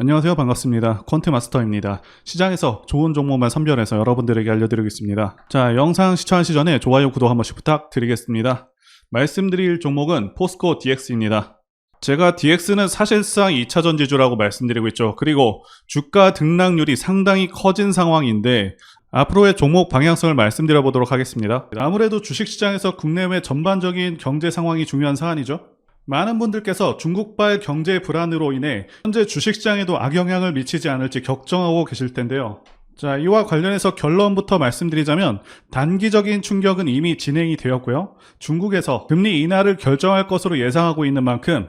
안녕하세요. 반갑습니다. 퀀트 마스터입니다. 시장에서 좋은 종목만 선별해서 여러분들에게 알려드리겠습니다. 자, 영상 시청하시 전에 좋아요, 구독 한 번씩 부탁드리겠습니다. 말씀드릴 종목은 포스코 DX입니다. 제가 DX는 사실상 2차전 지주라고 말씀드리고 있죠. 그리고 주가 등락률이 상당히 커진 상황인데 앞으로의 종목 방향성을 말씀드려 보도록 하겠습니다. 아무래도 주식시장에서 국내외 전반적인 경제 상황이 중요한 사안이죠. 많은 분들께서 중국발 경제 불안으로 인해 현재 주식시장에도 악영향을 미치지 않을지 걱정하고 계실 텐데요. 자, 이와 관련해서 결론부터 말씀드리자면 단기적인 충격은 이미 진행이 되었고요. 중국에서 금리 인하를 결정할 것으로 예상하고 있는 만큼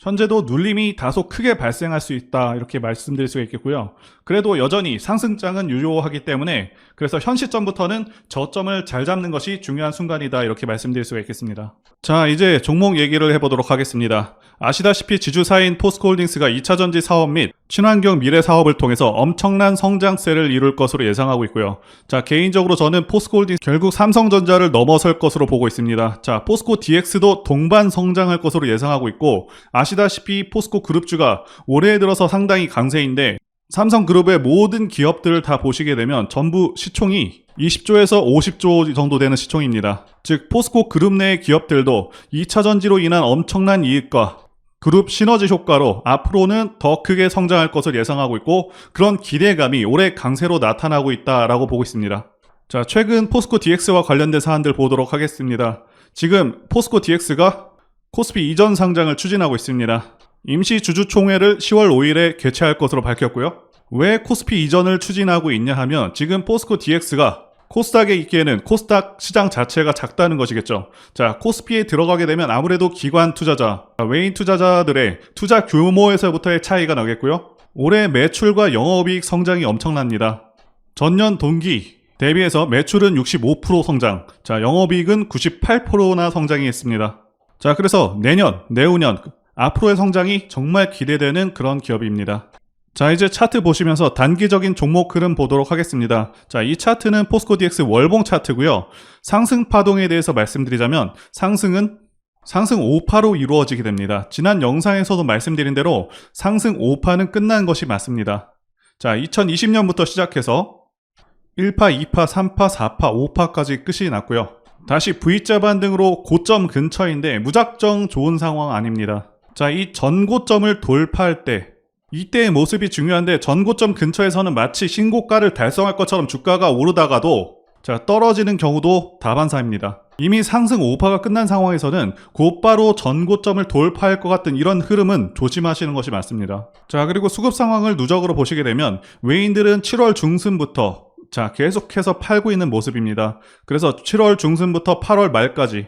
현재도 눌림이 다소 크게 발생할 수 있다 이렇게 말씀드릴 수가 있겠고요. 그래도 여전히 상승장은 유효하기 때문에 그래서 현 시점부터는 저점을 잘 잡는 것이 중요한 순간이다 이렇게 말씀드릴 수가 있겠습니다. 자 이제 종목 얘기를 해보도록 하겠습니다. 아시다시피 지주사인 포스코홀딩스가 2차전지 사업 및 친환경 미래 사업을 통해서 엄청난 성장세를 이룰 것으로 예상하고 있고요. 자 개인적으로 저는 포스코홀딩스 결국 삼성전자를 넘어설 것으로 보고 있습니다. 자 포스코 DX도 동반 성장할 것으로 예상하고 있고 아시 다시피 포스코 그룹주가 올해 들어서 상당히 강세인데 삼성그룹의 모든 기업들을 다 보시게 되면 전부 시총이 20조에서 50조 정도 되는 시총입니다. 즉 포스코 그룹 내의 기업들도 2차 전지로 인한 엄청난 이익과 그룹 시너지 효과로 앞으로는 더 크게 성장할 것을 예상하고 있고 그런 기대감이 올해 강세로 나타나고 있다라고 보고 있습니다. 자, 최근 포스코 DX와 관련된 사안들 보도록 하겠습니다. 지금 포스코 DX가 코스피 이전 상장을 추진하고 있습니다. 임시 주주총회를 10월 5일에 개최할 것으로 밝혔고요. 왜 코스피 이전을 추진하고 있냐 하면 지금 포스코 DX가 코스닥에 있기에는 코스닥 시장 자체가 작다는 것이겠죠. 자, 코스피에 들어가게 되면 아무래도 기관 투자자, 외인 투자자들의 투자 규모에서부터의 차이가 나겠고요. 올해 매출과 영업이익 성장이 엄청납니다. 전년 동기 대비해서 매출은 65% 성장, 자, 영업이익은 98%나 성장이 했습니다. 자, 그래서 내년, 내후년, 앞으로의 성장이 정말 기대되는 그런 기업입니다. 자, 이제 차트 보시면서 단기적인 종목 흐름 보도록 하겠습니다. 자, 이 차트는 포스코 DX 월봉 차트고요. 상승 파동에 대해서 말씀드리자면 상승은 상승 5파로 이루어지게 됩니다. 지난 영상에서도 말씀드린 대로 상승 5파는 끝난 것이 맞습니다. 자, 2020년부터 시작해서 1파, 2파, 3파, 4파, 5파까지 끝이 났고요. 다시 V자 반등으로 고점 근처인데 무작정 좋은 상황 아닙니다. 자, 이 전고점을 돌파할 때 이때의 모습이 중요한데 전고점 근처에서는 마치 신고가를 달성할 것처럼 주가가 오르다가도 자, 떨어지는 경우도 다반사입니다. 이미 상승 5파가 끝난 상황에서는 곧바로 전고점을 돌파할 것 같은 이런 흐름은 조심하시는 것이 맞습니다. 자, 그리고 수급 상황을 누적으로 보시게 되면 외인들은 7월 중순부터 자, 계속해서 팔고 있는 모습입니다. 그래서 7월 중순부터 8월 말까지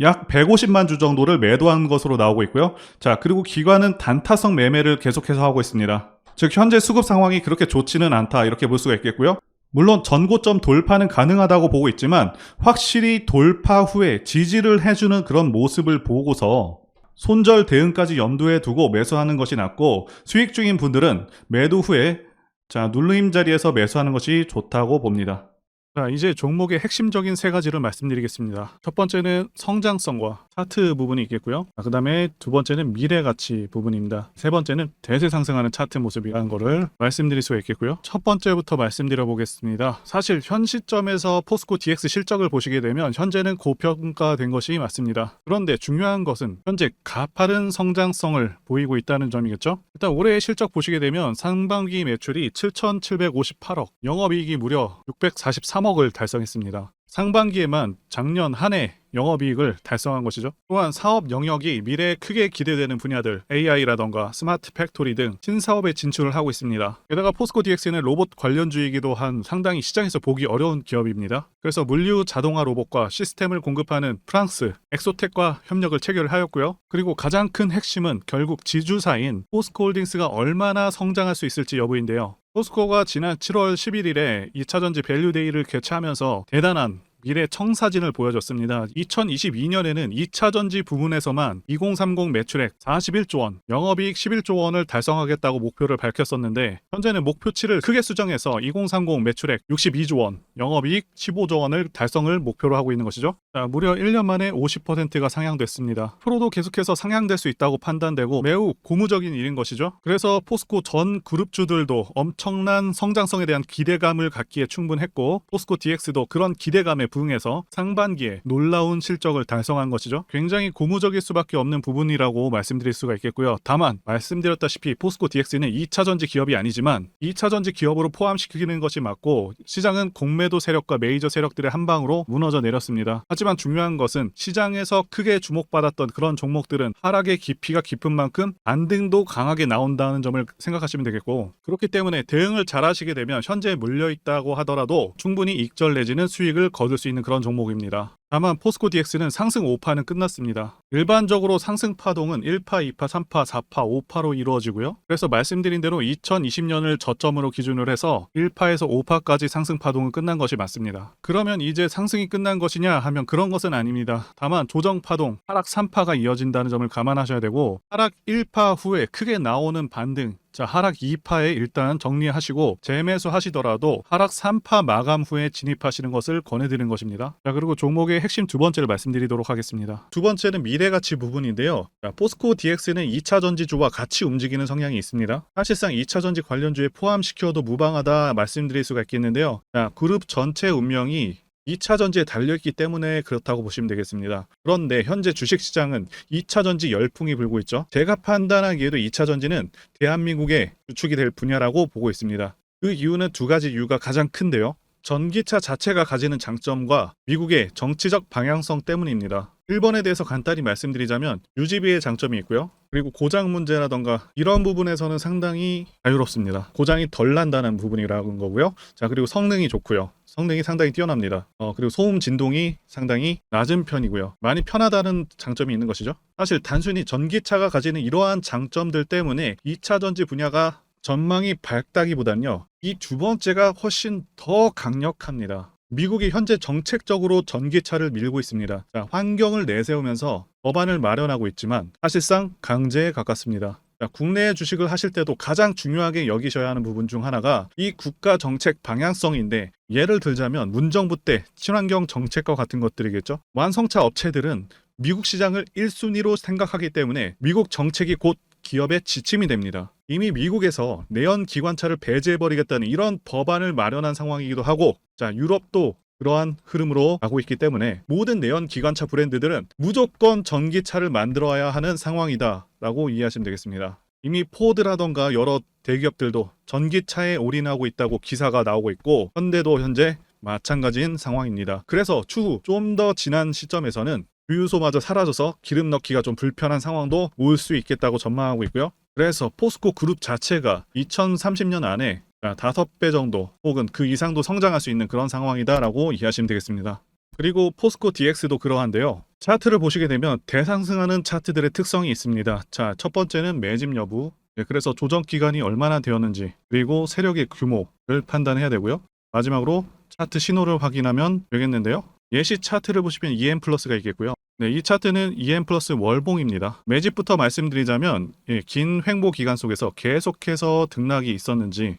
약 150만 주 정도를 매도한 것으로 나오고 있고요. 자, 그리고 기관은 단타성 매매를 계속해서 하고 있습니다. 즉, 현재 수급 상황이 그렇게 좋지는 않다. 이렇게 볼 수가 있겠고요. 물론 전고점 돌파는 가능하다고 보고 있지만 확실히 돌파 후에 지지를 해주는 그런 모습을 보고서 손절 대응까지 염두에 두고 매수하는 것이 낫고 수익 중인 분들은 매도 후에 자 눌림 자리에서 매수하는 것이 좋다고 봅니다. 자, 이제 종목의 핵심적인 세 가지를 말씀드리겠습니다. 첫 번째는 성장성과 차트 부분이 있겠고요. 그 다음에 두 번째는 미래 가치 부분입니다. 세 번째는 대세 상승하는 차트 모습이라는 거를 말씀드릴 수가 있겠고요. 첫 번째부터 말씀드려 보겠습니다. 사실 현 시점에서 포스코 DX 실적을 보시게 되면 현재는 고평가된 것이 맞습니다. 그런데 중요한 것은 현재 가파른 성장성을 보이고 있다는 점이겠죠. 일단 올해의 실적 보시게 되면 상반기 매출이 7,758억, 영업이익이 무려 643억 을 달성했습니다. 상반기에만 작년 한 해 영업이익을 달성한 것이죠. 또한 사업 영역이 미래에 크게 기대되는 분야들 AI라던가 스마트 팩토리 등 신사업에 진출을 하고 있습니다. 게다가 포스코 DX는 로봇 관련주이기도 한 상당히 시장에서 보기 어려운 기업입니다. 그래서 물류 자동화 로봇과 시스템을 공급하는 프랑스 엑소텍과 협력을 체결을 하였고요. 그리고 가장 큰 핵심은 결국 지주사인 포스코홀딩스가 얼마나 성장할 수 있을지 여부인데요. 포스코가 지난 7월 11일에 2차전지 밸류데이를 개최하면서 대단한 미래 청사진을 보여줬습니다. 2022년에는 2차 전지 부분에서만 2030 매출액 41조 원, 영업이익 11조 원을 달성하겠다고 목표를 밝혔었는데 현재는 목표치를 크게 수정해서 2030 매출액 62조 원, 영업이익 15조 원을 달성을 목표로 하고 있는 것이죠. 자, 무려 1년 만에 50%가 상향됐습니다. 프로도 계속해서 상향될 수 있다고 판단되고 매우 고무적인 일인 것이죠. 그래서 포스코 전 그룹주들도 엄청난 성장성에 대한 기대감을 갖기에 충분했고 포스코 DX도 그런 기대감에 부응해서 상반기에 놀라운 실적을 달성한 것이죠. 굉장히 고무적일 수밖에 없는 부분이라고 말씀드릴 수가 있겠고요. 다만 말씀드렸다시피 포스코 DX는 2차 전지 기업이 아니지만 2차 전지 기업으로 포함시키는 것이 맞고 시장은 공매도 세력과 메이저 세력들의 한 방으로 무너져 내렸습니다. 하지만 중요한 것은 시장에서 크게 주목받았던 그런 종목들은 하락의 깊이가 깊은 만큼 반등도 강하게 나온다는 점을 생각하시면 되겠고 그렇기 때문에 대응을 잘 하시게 되면 현재 물려 있다고 하더라도 충분히 익절 내지는 수익을 거둘 수 있는 그런 종목입니다. 다만 포스코 DX는 상승 5파는 끝났습니다. 일반적으로 상승 파동은 1파, 2파, 3파, 4파, 5파로 이루어지고요. 그래서 말씀드린 대로 2020년을 저점으로 기준으로 해서 1파에서 5파까지 상승 파동은 끝난 것이 맞습니다. 그러면 이제 상승이 끝난 것이냐 하면 그런 것은 아닙니다. 다만 조정 파동, 하락 3파가 이어진다는 점을 감안하셔야 되고 하락 1파 후에 크게 나오는 반등 자, 하락 2파에 일단 정리하시고 재매수 하시더라도 하락 3파 마감 후에 진입하시는 것을 권해드리는 것입니다. 자, 그리고 종목의 핵심 두 번째를 말씀드리도록 하겠습니다. 두 번째는 미래가치 부분인데요. 자, 포스코 DX는 2차 전지주와 같이 움직이는 성향이 있습니다. 사실상 2차 전지 관련주에 포함시켜도 무방하다 말씀드릴 수가 있겠는데요. 자, 그룹 전체 운명이 2차 전지에 달려있기 때문에 그렇다고 보시면 되겠습니다. 그런데 현재 주식시장은 2차 전지 열풍이 불고 있죠. 제가 판단하기에도 2차 전지는 대한민국의 주축이 될 분야라고 보고 있습니다. 그 이유는 두 가지 이유가 가장 큰데요. 전기차 자체가 가지는 장점과 미국의 정치적 방향성 때문입니다. 1번에 대해서 간단히 말씀드리자면 유지비의 장점이 있고요. 그리고 고장 문제라던가 이런 부분에서는 상당히 자유롭습니다. 고장이 덜 난다는 부분이라는 거고요. 자 그리고 성능이 좋고요. 성능이 상당히 뛰어납니다. 어, 그리고 소음 진동이 상당히 낮은 편이고요. 많이 편하다는 장점이 있는 것이죠. 사실 단순히 전기차가 가지는 이러한 장점들 때문에 2차 전지 분야가 전망이 밝다기보단요. 이 두 번째가 훨씬 더 강력합니다. 미국이 현재 정책적으로 전기차를 밀고 있습니다. 자, 환경을 내세우면서 법안을 마련하고 있지만 사실상 강제에 가깝습니다. 자, 국내 주식을 하실 때도 가장 중요하게 여기셔야 하는 부분 중 하나가 이 국가 정책 방향성인데 예를 들자면 문정부 때 친환경 정책과 같은 것들이겠죠. 완성차 업체들은 미국 시장을 1순위로 생각하기 때문에 미국 정책이 곧 기업의 지침이 됩니다. 이미 미국에서 내연 기관차를 배제해버리겠다는 이런 법안을 마련한 상황이기도 하고, 자, 유럽도 그러한 흐름으로 가고 있기 때문에 모든 내연 기관차 브랜드들은 무조건 전기차를 만들어야 하는 상황이다 라고 이해하시면 되겠습니다. 이미 포드라던가 여러 대기업들도 전기차에 올인하고 있다고 기사가 나오고 있고 현대도 현재 마찬가지인 상황입니다. 그래서 추후 좀 더 지난 시점에서는 주유소마저 사라져서 기름 넣기가 좀 불편한 상황도 올 수 있겠다고 전망하고 있고요. 그래서 포스코 그룹 자체가 2030년 안에 5배 정도 혹은 그 이상도 성장할 수 있는 그런 상황이다라고 이해하시면 되겠습니다. 그리고 포스코 DX도 그러한데요. 차트를 보시게 되면 대상승하는 차트들의 특성이 있습니다. 자, 첫 번째는 매집 여부. 네, 그래서 조정 기간이 얼마나 되었는지 그리고 세력의 규모를 판단해야 되고요. 마지막으로 차트 신호를 확인하면 되겠는데요. 예시 차트를 보시면 EM 플러스가 있겠고요. 네, 이 차트는 EM 플러스 월봉입니다. 매집부터 말씀드리자면 예, 긴 횡보 기간 속에서 계속해서 등락이 있었는지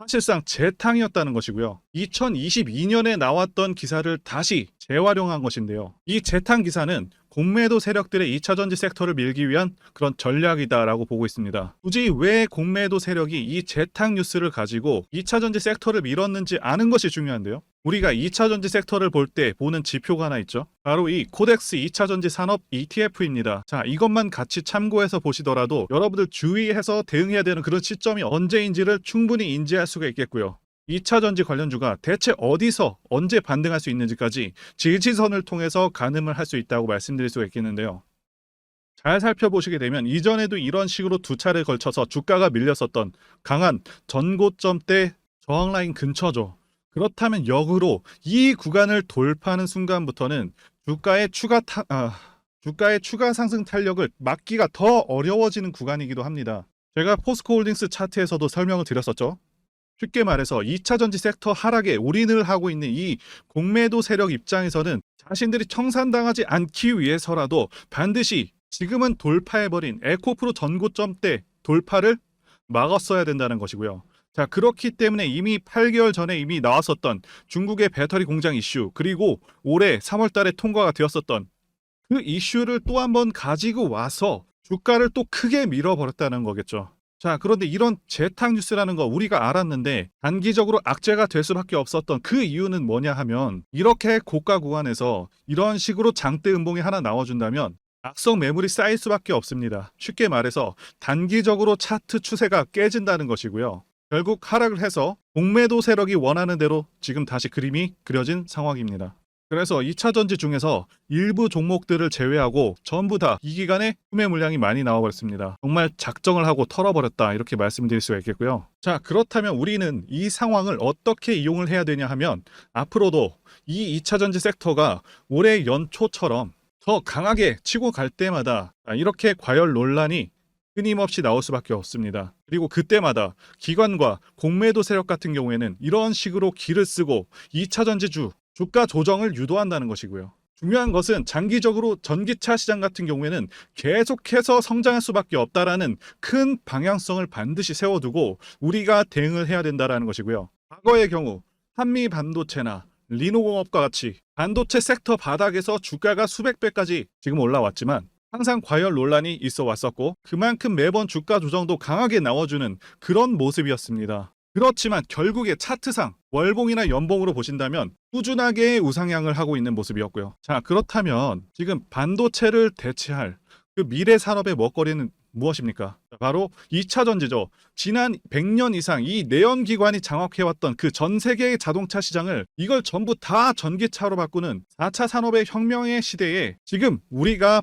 사실상 재탕이었다는 것이고요. 2022년에 나왔던 기사를 다시 재활용한 것인데요. 이 재탕 기사는 공매도 세력들의 2차 전지 섹터를 밀기 위한 그런 전략이다라고 보고 있습니다. 굳이 왜 공매도 세력이 이 재탕 뉴스를 가지고 2차 전지 섹터를 밀었는지 아는 것이 중요한데요. 우리가 2차 전지 섹터를 볼 때 보는 지표가 하나 있죠. 바로 이 코덱스 2차 전지 산업 ETF입니다. 자, 이것만 같이 참고해서 보시더라도 여러분들 주의해서 대응해야 되는 그런 시점이 언제인지를 충분히 인지할 수가 있겠고요. 2차 전지 관련주가 대체 어디서 언제 반등할 수 있는지까지 지지선을 통해서 가늠을 할 수 있다고 말씀드릴 수가 있겠는데요. 잘 살펴보시게 되면 이전에도 이런 식으로 두 차례 걸쳐서 주가가 밀렸었던 강한 전고점대 저항 라인 근처죠. 그렇다면 역으로 이 구간을 돌파하는 순간부터는 주가의 추가 타, 아, 주가의 추가 상승 탄력을 막기가 더 어려워지는 구간이기도 합니다. 제가 포스코홀딩스 차트에서도 설명을 드렸었죠. 쉽게 말해서 2차 전지 섹터 하락에 올인을 하고 있는 이 공매도 세력 입장에서는 자신들이 청산당하지 않기 위해서라도 반드시 지금은 돌파해버린 에코프로 전고점대 돌파를 막았어야 된다는 것이고요. 자, 그렇기 때문에 이미 8개월 전에 이미 나왔었던 중국의 배터리 공장 이슈, 그리고 올해 3월 달에 통과가 되었었던 그 이슈를 또 한번 가지고 와서 주가를 또 크게 밀어버렸다는 거겠죠. 자, 그런데 이런 재탕 뉴스라는 거 우리가 알았는데 단기적으로 악재가 될 수밖에 없었던 그 이유는 뭐냐 하면 이렇게 고가 구간에서 이런 식으로 장대 음봉이 하나 나와준다면 악성 매물이 쌓일 수밖에 없습니다. 쉽게 말해서 단기적으로 차트 추세가 깨진다는 것이고요. 결국 하락을 해서 공매도 세력이 원하는 대로 지금 다시 그림이 그려진 상황입니다. 그래서 2차 전지 중에서 일부 종목들을 제외하고 전부 다 이 기간에 구매 물량이 많이 나와버렸습니다. 정말 작정을 하고 털어버렸다 이렇게 말씀드릴 수가 있겠고요. 자 그렇다면 우리는 이 상황을 어떻게 이용을 해야 되냐 하면 앞으로도 이 2차 전지 섹터가 올해 연초처럼 더 강하게 치고 갈 때마다 이렇게 과열 논란이 끊임없이 나올 수밖에 없습니다. 그리고 그때마다 기관과 공매도 세력 같은 경우에는 이런 식으로 기를 쓰고 2차 전지주 주가 조정을 유도한다는 것이고요. 중요한 것은 장기적으로 전기차 시장 같은 경우에는 계속해서 성장할 수밖에 없다라는 큰 방향성을 반드시 세워두고 우리가 대응을 해야 된다라는 것이고요. 과거의 경우 한미 반도체나 리노공업과 같이 반도체 섹터 바닥에서 주가가 수백 배까지 지금 올라왔지만 항상 과열 논란이 있어 왔었고 그만큼 매번 주가 조정도 강하게 나와주는 그런 모습이었습니다. 그렇지만 결국에 차트상 월봉이나 연봉으로 보신다면 꾸준하게 우상향을 하고 있는 모습이었고요. 자, 그렇다면 지금 반도체를 대체할 그 미래 산업의 먹거리는 무엇입니까? 바로 2차 전지죠. 지난 100년 이상 이 내연 기관이 장악해왔던 그 전 세계의 자동차 시장을 이걸 전부 다 전기차로 바꾸는 4차 산업의 혁명의 시대에 지금 우리가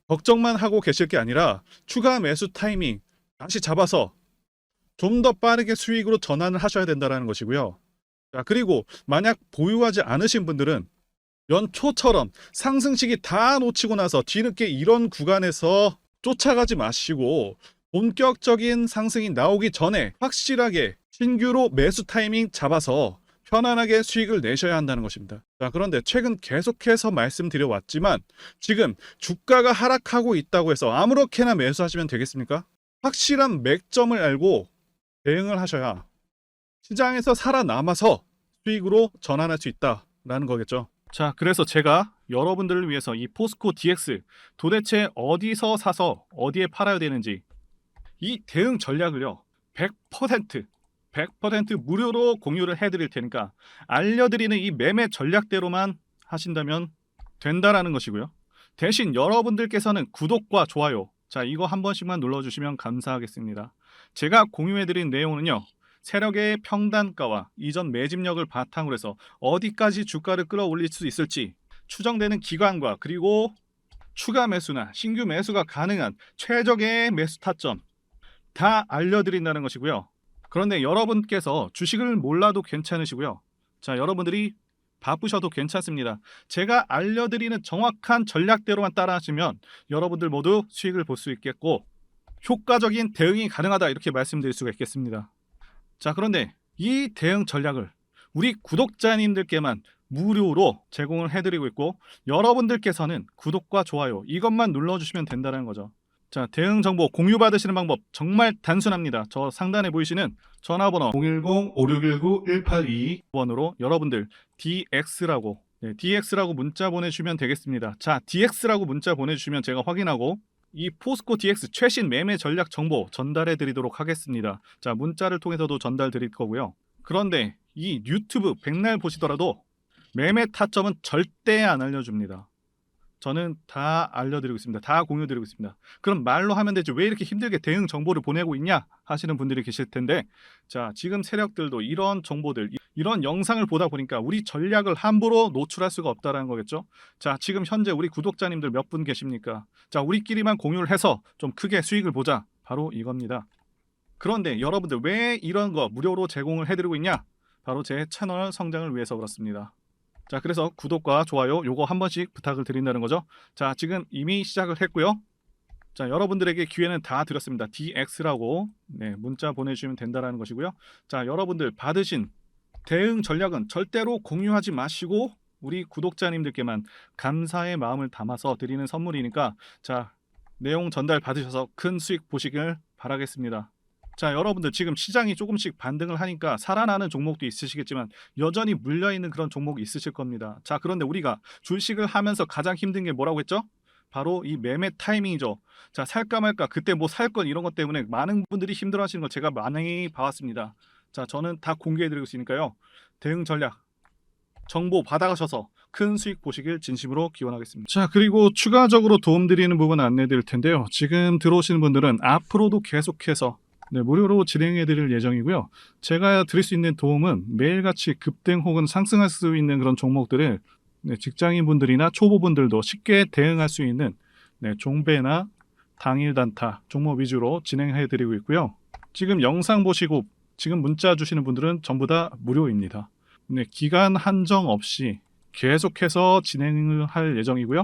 걱정만 하고 계실 게 아니라 추가 매수 타이밍 다시 잡아서 좀 더 빠르게 수익으로 전환을 하셔야 된다는 것이고요. 자, 그리고 만약 보유하지 않으신 분들은 연초처럼 상승식이 다 놓치고 나서 뒤늦게 이런 구간에서 쫓아가지 마시고 본격적인 상승이 나오기 전에 확실하게 신규로 매수 타이밍 잡아서 편안하게 수익을 내셔야 한다는 것입니다. 자, 그런데 최근 계속해서 말씀드려 왔지만 지금 주가가 하락하고 있다고 해서 아무렇게나 매수하시면 되겠습니까? 확실한 맥점을 알고 대응을 하셔야 시장에서 살아남아서 수익으로 전환할 수 있다라는 거겠죠. 자, 그래서 제가 여러분들을 위해서 이 포스코 DX 도대체 어디서 사서 어디에 팔아야 되는지 이 대응 전략을요 100% 100% 무료로 공유를 해드릴 테니까 알려드리는 이 매매 전략대로만 하신다면 된다라는 것이고요. 대신 여러분들께서는 구독과 좋아요 자 이거 한 번씩만 눌러주시면 감사하겠습니다. 제가 공유해드린 내용은요. 세력의 평단가와 이전 매집력을 바탕으로 해서 어디까지 주가를 끌어올릴 수 있을지 추정되는 기관과 그리고 추가 매수나 신규 매수가 가능한 최적의 매수 타점 다 알려드린다는 것이고요. 그런데 여러분께서 주식을 몰라도 괜찮으시고요. 자, 여러분들이 바쁘셔도 괜찮습니다. 제가 알려드리는 정확한 전략대로만 따라하시면 여러분들 모두 수익을 볼 수 있겠고 효과적인 대응이 가능하다 이렇게 말씀드릴 수가 있겠습니다. 자, 그런데 이 대응 전략을 우리 구독자님들께만 무료로 제공을 해드리고 있고 여러분들께서는 구독과 좋아요 이것만 눌러주시면 된다는 거죠. 자, 대응 정보 공유 받으시는 방법 정말 단순합니다. 저 상단에 보이시는 전화번호 010-5619-1822번으로 여러분들 DX라고 네, DX라고 문자 보내주시면 되겠습니다. 자, DX라고 문자 보내주시면 제가 확인하고 이 포스코 DX 최신 매매 전략 정보 전달해 드리도록 하겠습니다. 자, 문자를 통해서도 전달 드릴 거고요. 그런데 이 유튜브 백날 보시더라도 매매 타점은 절대 안 알려줍니다. 저는 다 알려드리고 있습니다. 다 공유드리고 있습니다. 그럼 말로 하면 되지 왜 이렇게 힘들게 대응 정보를 보내고 있냐 하시는 분들이 계실 텐데 자 지금 세력들도 이런 정보들 이런 영상을 보다 보니까 우리 전략을 함부로 노출할 수가 없다라는 거겠죠. 자 지금 현재 우리 구독자님들 몇 분 계십니까? 자 우리끼리만 공유를 해서 좀 크게 수익을 보자 바로 이겁니다. 그런데 여러분들 왜 이런 거 무료로 제공을 해드리고 있냐? 바로 제 채널 성장을 위해서 그렇습니다. 자, 그래서 구독과 좋아요 요거 한 번씩 부탁을 드린다는 거죠. 자, 지금 이미 시작을 했고요. 자, 여러분들에게 기회는 다 드렸습니다. DX라고 네, 문자 보내주시면 된다라는 것이고요. 자, 여러분들 받으신 대응 전략은 절대로 공유하지 마시고 우리 구독자님들께만 감사의 마음을 담아서 드리는 선물이니까 자, 내용 전달 받으셔서 큰 수익 보시길 바라겠습니다. 자, 여러분들 지금 시장이 조금씩 반등을 하니까 살아나는 종목도 있으시겠지만 여전히 물려 있는 그런 종목이 있으실 겁니다. 자, 그런데 우리가 주식을 하면서 가장 힘든 게 뭐라고 했죠? 바로 이 매매 타이밍이죠. 자, 살까 말까 그때 뭐 살 건 이런 것 때문에 많은 분들이 힘들어 하시는 거 제가 많이 봐왔습니다. 자, 저는 다 공개해 드리고 있으니까요. 대응 전략 정보 받아가셔서 큰 수익 보시길 진심으로 기원하겠습니다. 자, 그리고 추가적으로 도움드리는 부분 안내 드릴 텐데요. 지금 들어오시는 분들은 앞으로도 계속해서 네, 무료로 진행해 드릴 예정이고요. 제가 드릴 수 있는 도움은 매일같이 급등 혹은 상승할 수 있는 그런 종목들을 네, 직장인분들이나 초보분들도 쉽게 대응할 수 있는 네, 종배나 당일 단타 종목 위주로 진행해 드리고 있고요. 지금 영상 보시고 지금 문자 주시는 분들은 전부 다 무료입니다. 네, 기간 한정 없이 계속해서 진행을 할 예정이고요.